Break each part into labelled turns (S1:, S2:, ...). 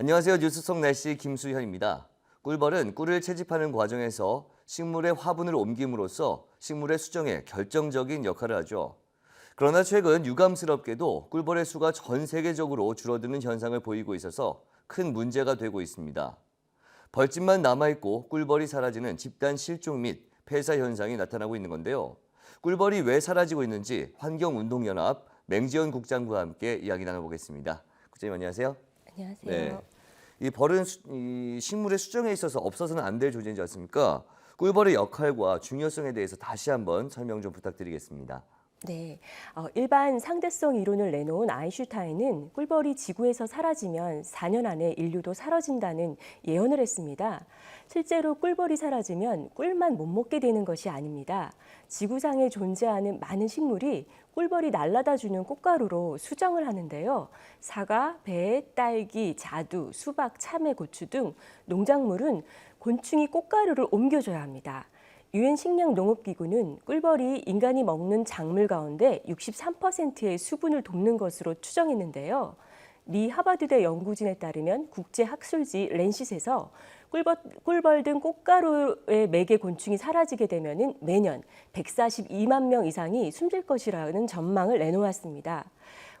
S1: 안녕하세요. 뉴스 속 날씨 김수현입니다. 꿀벌은 꿀을 채집하는 과정에서 식물의 화분을 옮김으로써 식물의 수정에 결정적인 역할을 하죠. 그러나 최근 유감스럽게도 꿀벌의 수가 전 세계적으로 줄어드는 현상을 보이고 있어서 큰 문제가 되고 있습니다. 벌집만 남아있고 꿀벌이 사라지는 집단 실종 및 폐사 현상이 나타나고 있는 건데요. 꿀벌이 왜 사라지고 있는지 환경운동연합 맹지연 국장과 함께 이야기 나눠보겠습니다. 국장님 안녕하세요.
S2: 안녕하세요.
S1: 네. 이 벌은 수- 이 식물의 수정에 있어서 없어서는 안 될 존재이지 않습니까? 꿀벌의 역할과 중요성에 대해서 다시 한번 설명 좀 부탁드리겠습니다.
S2: 네, 어, 일반 상대성 이론을 내놓은 아인슈타인은 꿀벌이 지구에서 사라지면 4년 안에 인류도 사라진다는 예언을 했습니다. 실제로 꿀벌이 사라지면 꿀만 못 먹게 되는 것이 아닙니다. 지구상에 존재하는 많은 식물이 꿀벌이 날라다 주는 꽃가루로 수정을 하는데요. 사과, 배, 딸기, 자두, 수박, 참외, 고추 등 농작물은 곤충이 꽃가루를 옮겨줘야 합니다. 유엔 식량 농업기구는 꿀벌이 인간이 먹는 작물 가운데 63%의 수분을 돕는 것으로 추정했는데요. 미 하버드대 연구진에 따르면 국제 학술지 렌시스에서 꿀벌, 꿀벌 등 꽃가루의 매개 곤충이 사라지게 되면 매년 142만 명 이상이 숨질 것이라는 전망을 내놓았습니다.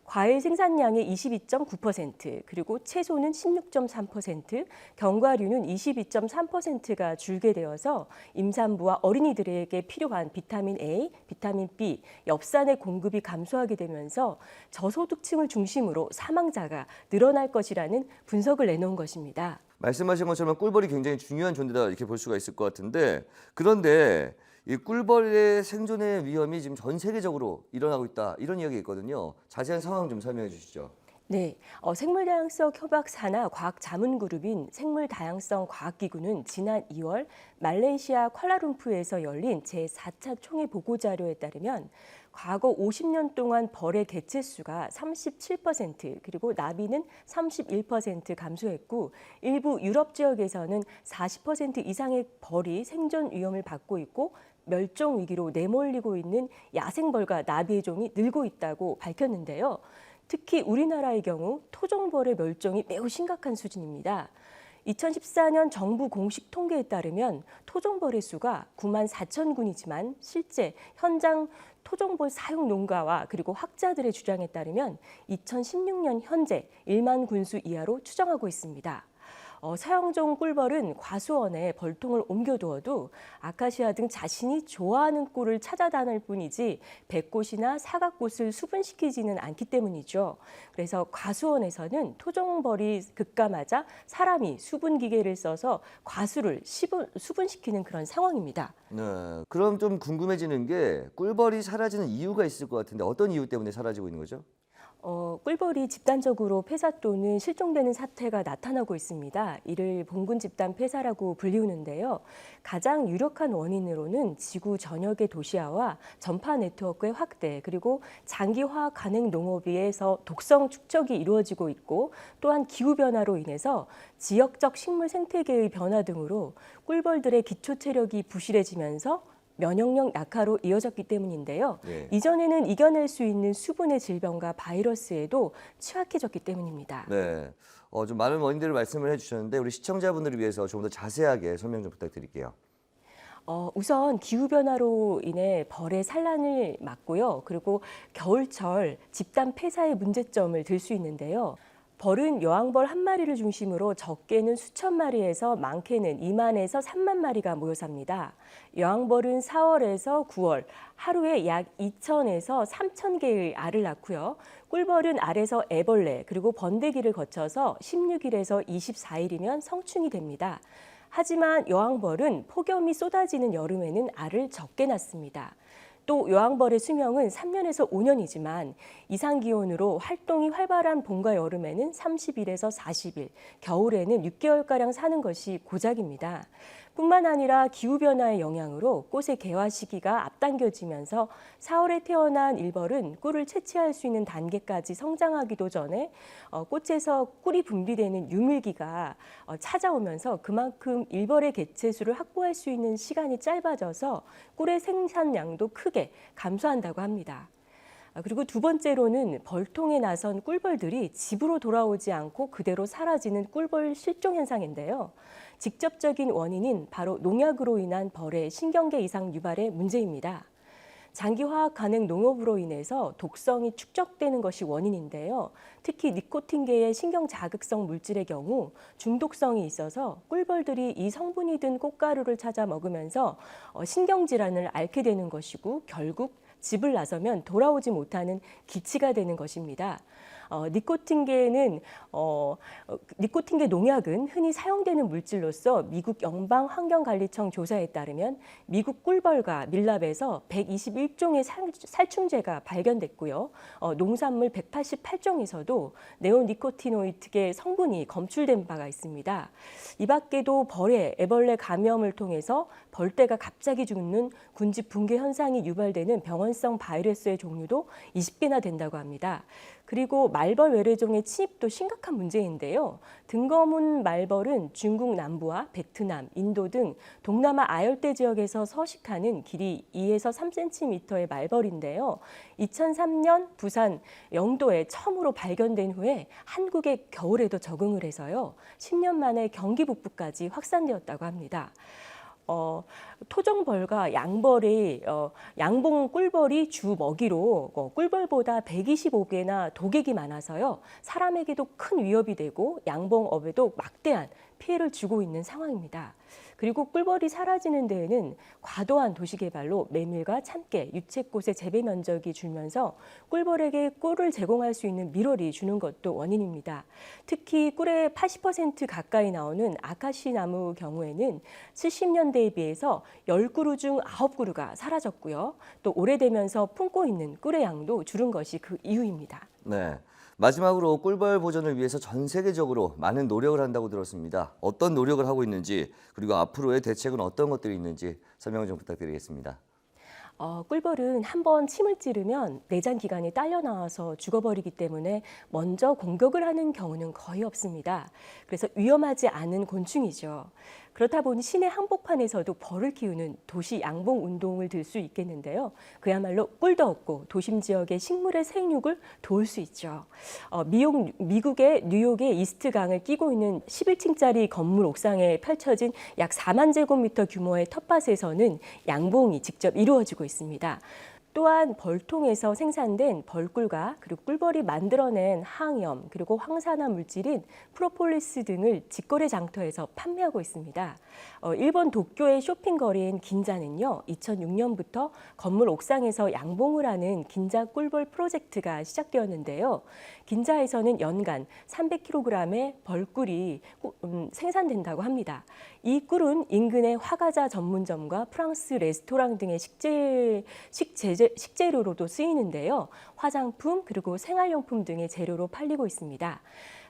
S2: 과일 생산량의 22.9%, 그리고 채소는 16.3%, 견과류는 22.3%가 줄게 되어서 임산부와 어린이들에게 필요한 비타민 A, 비타민 B, 엽산의 공급이 감소하게 되면서 저소득층을 중심으로 사망자가 늘어날 것이라는 분석을 내놓은 것입니다.
S1: 말씀하신 것처럼 꿀벌이 굉장히 중요한 존재다 이렇게 볼 수가 있을 것 같은데 그런데 이 꿀벌의 생존의 위험이 지금 전 세계적으로 일어나고 있다 이런 이야기가 있거든요. 자세한 상황 좀 설명해 주시죠.
S2: 네, 어, 생물다양성 협약사나 과학 자문 그룹인 생물다양성 과학기구는 지난 2월 말레이시아 쿠알라룸푸르에서 열린 제4차 총회 보고 자료에 따르면 과거 50년 동안 벌의 개체 수가 37% 그리고 나비는 31% 감소했고 일부 유럽 지역에서는 40% 이상의 벌이 생존 위험을 받고 있고 멸종 위기로 내몰리고 있는 야생벌과 나비의 종이 늘고 있다고 밝혔는데요. 특히 우리나라의 경우 토종벌의 멸종이 매우 심각한 수준입니다. 2014년 정부 공식 통계에 따르면 토종벌의 수가 9만 4천 군이지만 실제 현장 토종벌 사용 농가와 그리고 학자들의 주장에 따르면 2016년 현재 1만 군수 이하로 추정하고 있습니다. 어, 사형종 꿀벌은 과수원에 벌통을 옮겨두어도 아카시아 등 자신이 좋아하는 꿀을 찾아다닐 뿐이지 백꽃이나 사각꽃을 수분시키지는 않기 때문이죠. 그래서 과수원에서는 토종벌이 급감하자 사람이 수분 기계를 써서 과수를 시분, 수분 시키는 그런 상황입니다.
S1: 네. 그럼 좀 궁금해지는 게 꿀벌이 사라지는 이유가 있을 것 같은데 어떤 이유 때문에 사라지고 있는 거죠?
S2: 어, 꿀벌이 집단적으로 폐사 또는 실종되는 사태가 나타나고 있습니다. 이를 봉군 집단 폐사라고 불리우는데요. 가장 유력한 원인으로는 지구 전역의 도시화와 전파 네트워크의 확대, 그리고 장기 화학 간행 농업에서 독성 축적이 이루어지고 있고 또한 기후 변화로 인해서 지역적 식물 생태계의 변화 등으로 꿀벌들의 기초 체력이 부실해지면서 면역력 낙하로 이어졌기 때문인데요.
S1: 예.
S2: 이전에는 이겨낼 수 있는 수분의 질병과 바이러스에도 취약해졌기 때문입니다.
S1: 네. 어, 좀 많은 원인들을 말씀을 해주셨는데 우리 시청자분들을 위해서 조금 더 자세하게 설명 좀 부탁드릴게요.
S2: 어, 우선 기후 변화로 인해 벌의 산란을 막고요. 그리고 겨울철 집단 폐사의 문제점을 들 수 있는데요. 벌은 여왕벌 한 마리를 중심으로 적게는 수천 마리에서 많게는 2만에서 3만 마리가 모여 삽니다. 여왕벌은 4월에서 9월 하루에 약 2천에서 3천 개의 알을 낳고요. 꿀벌은 알에서 애벌레 그리고 번데기를 거쳐서 16일에서 24일이면 성충이 됩니다. 하지만 여왕벌은 폭염이 쏟아지는 여름에는 알을 적게 낳습니다. 또 여왕벌의 수명은 3년에서 5년이지만 이상 기온으로 활동이 활발한 봄과 여름에는 30일에서 40일, 겨울에는 6개월가량 사는 것이 고작입니다. 뿐만 아니라 기후변화의 영향으로 꽃의 개화 시기가 앞당겨지면서 4월에 태어난 일벌은 꿀을 채취할 수 있는 단계까지 성장하기도 전에 어, 꽃에서 꿀이 분비되는 유밀기가 어, 찾아오면서 그만큼 일벌의 개체수를 확보할 수 있는 시간이 짧아져서 꿀의 생산량도 크게 감소한다고 합니다. 아, 그리고 두 번째로는 벌통에 나선 꿀벌들이 집으로 돌아오지 않고 그대로 사라지는 꿀벌 실종 현상인데요. 직접적인 원인인 바로 농약으로 인한 벌의 신경계 이상 유발의 문제입니다. 장기 화학 가능 농업으로 인해서 독성이 축적되는 것이 원인인데요. 특히 니코틴계의 신경 자극성 물질의 경우 중독성이 있어서 꿀벌들이 이 성분이 든 꽃가루를 찾아 먹으면서 어, 신경 질환을 앓게 되는 것이고 결국 집을 나서면 돌아오지 못하는 기치가 되는 것입니다. 어, 니코틴계는 어, 어, 니코틴계 농약은 흔히 사용되는 물질로서 미국 연방 환경관리청 조사에 따르면 미국 꿀벌과 밀랍에서 121종의 살, 살충제가 발견됐고요. 어, 농산물 188종에서도 네오니코티노이드계 성분이 검출된 바가 있습니다. 이 밖에도 벌에 애벌레 감염을 통해서 벌떼가 갑자기 죽는 군집 붕괴 현상이 유발되는 병원성 바이러스의 종류도 20개나 된다고 합니다. 그리고 말벌 외래종의 침입도 심각한 문제인데요. 등거문 말벌은 중국 남부와 베트남, 인도 등 동남아 아열대 지역에서 서식하는 길이 2에서 3cm의 말벌인데요. 2003년 부산 영도에 처음으로 발견된 후에 한국의 겨울에도 적응을 해서요. 10년 만에 경기 북부까지 확산되었다고 합니다. 어, 토종벌과 양벌이 어, 양봉 꿀벌이 주 먹이로 어, 꿀벌보다 125개나 독액이 많아서요 사람에게도 큰 위협이 되고 양봉업에도 막대한 피해를 주고 있는 상황입니다. 그리고 꿀벌이 사라지는 데에는 과도한 도시개발로 메밀과 참깨, 유채꽃의 재배 면적이 줄면서 꿀벌에게 꿀을 제공할 수 있는 밀월이 주는 것도 원인입니다. 특히 꿀의 80% 가까이 나오는 아카시 나무 경우에는 70년대 에 비해서 10그루 중 9그루가 사라졌고요. 또 오래되면서 품고 있는 꿀의 양도 줄은 것이 그 이유입니다.
S1: 네. 마지막으로 꿀벌 보존을 위해서 전 세계적으로 많은 노력을 한다고 들었습니다. 어떤 노력을 하고 있는지 그리고 앞으로의 대책은 어떤 것들이 있는지 설명 좀 부탁드리겠습니다.
S2: 어, 꿀벌은 한 번 침을 찌르면 내장 기관이 딸려 나와서 죽어버리기 때문에 먼저 공격을 하는 경우는 거의 없습니다. 그래서 위험하지 않은 곤충이죠. 그렇다 보니 시내 한복판에서도 벌을 키우는 도시 양봉 운동을 들 수 있겠는데요. 그야말로 꿀도 없고 도심 지역의 식물의 생육을 도울 수 있죠. 어, 미국, 미국의 뉴욕의 이스트강을 끼고 있는 11층짜리 건물 옥상에 펼쳐진 약 4만 제곱미터 규모의 텃밭에서는 양봉이 직접 이루어지고 있습니다. 또한 벌통에서 생산된 벌꿀과 그리고 꿀벌이 만들어낸 항염 그리고 황산화 물질인 프로폴리스 등을 직거래 장터에서 판매하고 있습니다. 어, 일본 도쿄의 쇼핑거리인 긴자는요 2006년부터 건물 옥상에서 양봉을 하는 긴자 꿀벌 프로젝트가 시작되었는데요. 긴자에서는 연간 300kg의 벌꿀이 꾸- 음, 생산된다고 합니다. 이 꿀은 인근의 화과자 전문점과 프랑스 레스토랑 등의 식재, 식재, 식재료로도 쓰이는데요. 화장품 그리고 생활용품 등의 재료로 팔리고 있습니다.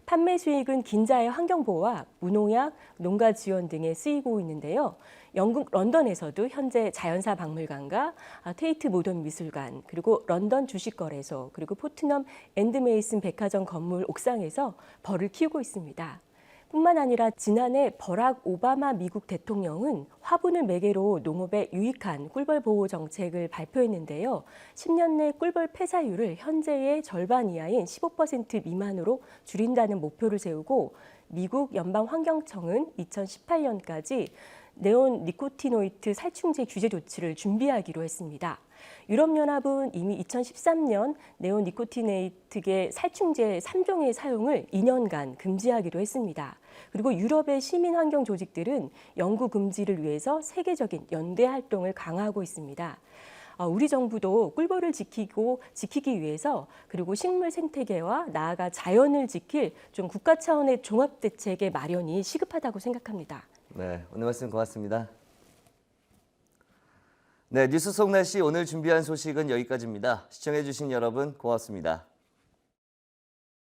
S2: 판매 수익은 긴자의 환경보호와 무농약, 농가 지원 등에 쓰이고 있는데요. 영국 런던에서도 현재 자연사 박물관과 아, 테이트 모던 미술관, 그리고 런던 주식거래소, 그리고 포트넘 앤드메이슨 백화점 건물 옥상에서 벌을 키우고 있습니다. 뿐만 아니라 지난해 버락 오바마 미국 대통령은 화분을 매개로 농업에 유익한 꿀벌 보호 정책을 발표했는데요. 10년 내 꿀벌 폐사율을 현재의 절반 이하인 15% 미만으로 줄인다는 목표를 세우고 미국 연방 환경청은 2018년까지 네온 니코티노이드 살충제 규제 조치를 준비하기로 했습니다. 유럽연합은 이미 2013년 네오니코티네이트계 살충제 3종의 사용을 2년간 금지하기로 했습니다. 그리고 유럽의 시민 환경 조직들은 연구 금지를 위해서 세계적인 연대 활동을 강화하고 있습니다. 어, 우리 정부도 꿀벌을 지키고 지키기 위해서 그리고 식물 생태계와 나아가 자연을 지킬 좀 국가 차원의 종합 대책의 마련이 시급하다고 생각합니다.
S1: 네, 오늘 말씀 고맙습니다. 네, 뉴스 속 날씨 오늘 준비한 소식은 여기까지입니다. 시청해주신 여러분 고맙습니다.